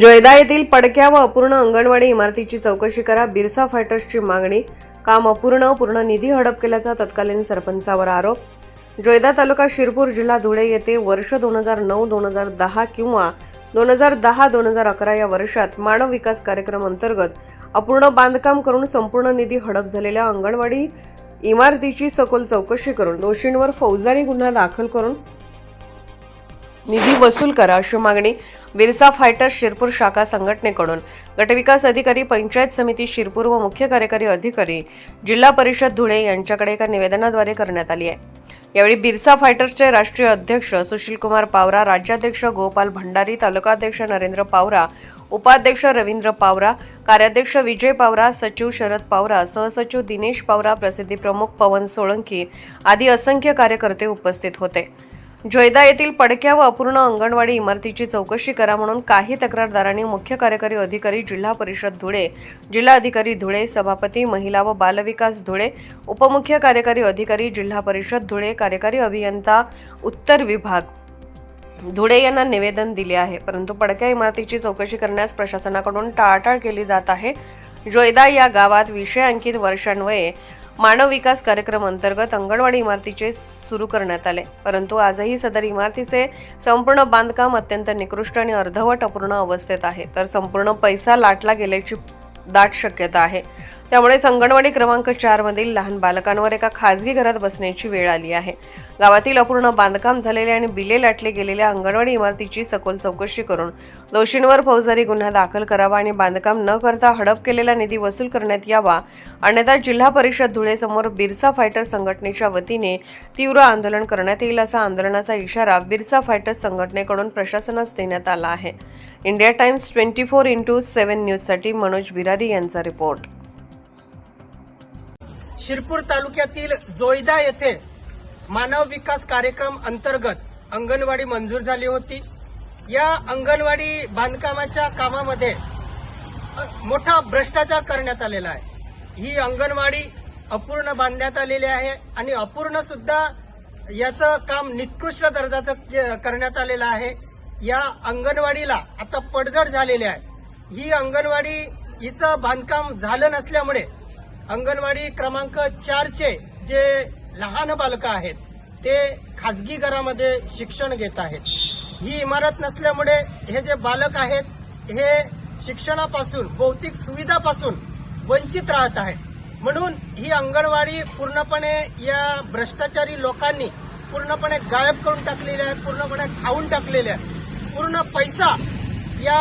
जयदा येथील पडक्या व अपूर्ण अंगणवाडी इमारतीची चौकशी करा. बिरसा फायटर्सची मागणी. काम अपूर्ण पूर्ण निधी हडप केल्याचा तत्कालीन सरपंचावर आरोप. जोयदा तालुका शिरपूर जिल्हा धुळे येथे वर्ष दोन हजार नऊ दोन हजार दहा किंवा दोन हजार दहा दोन हजार अकरा या वर्षात मानव विकास कार्यक्रम अंतर्गत अपूर्ण बांधकाम करून संपूर्ण निधी हडप झालेल्या अंगणवाडी इमारतीची सखोल चौकशी करून दोषींवर फौजदारी गुन्हा दाखल करून निधी वसूल करा अशी मागणी. बिरसा फायटर्स शिरपूर शाखा संघटनेकडून. गटविकास अधिकारी पंचायत समिती शिरपूर व मुख्य कार्यकारी अधिकारी जिल्हा परिषद धुळे यांच्याकडे एका निवेदनाद्वारे करण्यात आली आहे. यावेळी बिरसा फायटर्सचे राष्ट्रीय अध्यक्ष सुशीलकुमार पावरा राज्याध्यक्ष गोपाल भंडारी तालुकाध्यक्ष नरेंद्र पावरा उपाध्यक्ष रवींद्र पावरा कार्याध्यक्ष विजय पावरा सचिव शरद पावरा सहसचिव दिनेश पावरा प्रसिद्धी प्रमुख पवन सोळंकी आदी असंख्य कार्यकर्ते उपस्थित होते. जोयदा येथील पडक्या व अपूर्ण अंगणवाडी इमारतीची चौकशी करा म्हणून काही तक्रारदारांनी मुख्य कार्यकारी अधिकारी जिल्हा परिषद धुळे जिल्हा अधिकारी धुळे सभापती महिला व बालविकास धुळे उपमुख्य कार्यकारी अधिकारी जिल्हा परिषद धुळे कार्यकारी अभियंता उत्तर विभाग. धुळे यांना निवेदन दिले आहे. परंतु पडक्या इमारतीची चौकशी करण्यास प्रशासनाकडून टाळाटाळ केली जात आहे. जोयदा या गावात विषय अंकित वर्षान्वये मानव विकास कार्यक्रम अंतर्गत अंगणवाडी इमारतीचे सुरू करण्यात आले. परंतु आजही सदर इमारतीचे संपूर्ण बांधकाम अत्यंत निकृष्ट आणि अर्धवट अपूर्ण अवस्थेत आहे. तर संपूर्ण पैसा लाटला गेल्याची दाट शक्यता आहे. त्यामुळे संगणवाडी क्रमांक चार मधील लहान बालकांवर एका खासगी घरात बसण्याची वेळ आली आहे. गावातील अपूर्ण बांधकाम झालेले आणि बिले लाटले गेलेल्या अंगणवाडी इमारतीची सखोल चौकशी करून दोषींवर फौजदारी गुन्हा दाखल करावा आणि बांधकाम न करता हडप केलेला निधी वसूल करण्यात यावा. अन्यथा जिल्हा परिषद धुळेसमोर बिरसा फायटर संघटनेच्या वतीने तीव्र आंदोलन करण्यात येईल असा आंदोलनाचा इशारा बिरसा फायटर्स संघटनेकडून प्रशासनास देण्यात आला आहे. India Times twenty four into seven न्यूजसाठी मनोज बिरारी यांचा रिपोर्ट. शिरपूर तालुक्यातील जोईदा येथे मानव विकास कार्यक्रम अंतर्गत अंगणवाडी मंजूर झाली होती. या अंगणवाडी बांधकामाच्या कामामध्ये मोठा भ्रष्टाचार करण्यात आलेला आहे. ही अंगणवाडी अपूर्ण बांधण्यात आलेली आहे आणि अपूर्ण सुद्धा याचं काम निकृष्ट दर्जाचं के- करण्यात आलेलं आहे. या अंगणवाडीला आता पडझड झालेली आहे. ही अंगणवाडी हिचं बांधकाम झालं नसल्यामुळे अंगणवाडी क्रमांक चारचे जे लहान बालकं आहेत ते खाजगी घरामध्ये शिक्षण घेत आहेत. ही इमारत नसल्यामुळे हे जे बालक आहेत हे शिक्षणापासून भौतिक सुविधापासून वंचित राहत आहेत. म्हणून ही अंगणवाडी पूर्णपणे या भ्रष्टाचारी लोकांनी पूर्णपणे गायब करून टाकलेली आहे पूर्णपणे खाऊन टाकलेले आहे. पूर्ण पैसा या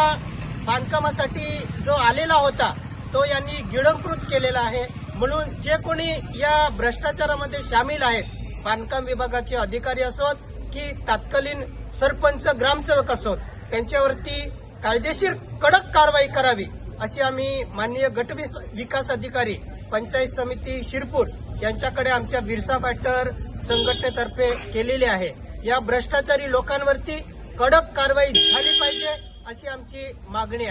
बांधकामासाठी जो आलेला होता तो यांनी गिळंकृत केलेला आहे. म्हणून जे कोणी या भ्रष्टाचारामध्ये सामील आहेत बांधकाम विभागाचे अधिकारी असोत की तत्कालीन सरपंच ग्रामसेवक असोत त्यांच्यावरती कायदेशीर कडक कारवाई करावी अशी आम्ही माननीय गट विकास अधिकारी पंचायत समिती शिरपूर यांच्याकडे आमच्या बिरसा फॅक्टर संघटनेतर्फे केलेली आहे. या भ्रष्टाचारी लोकांवरती कडक कारवाई झाली पाहिजे अशी आमची मागणी आहे.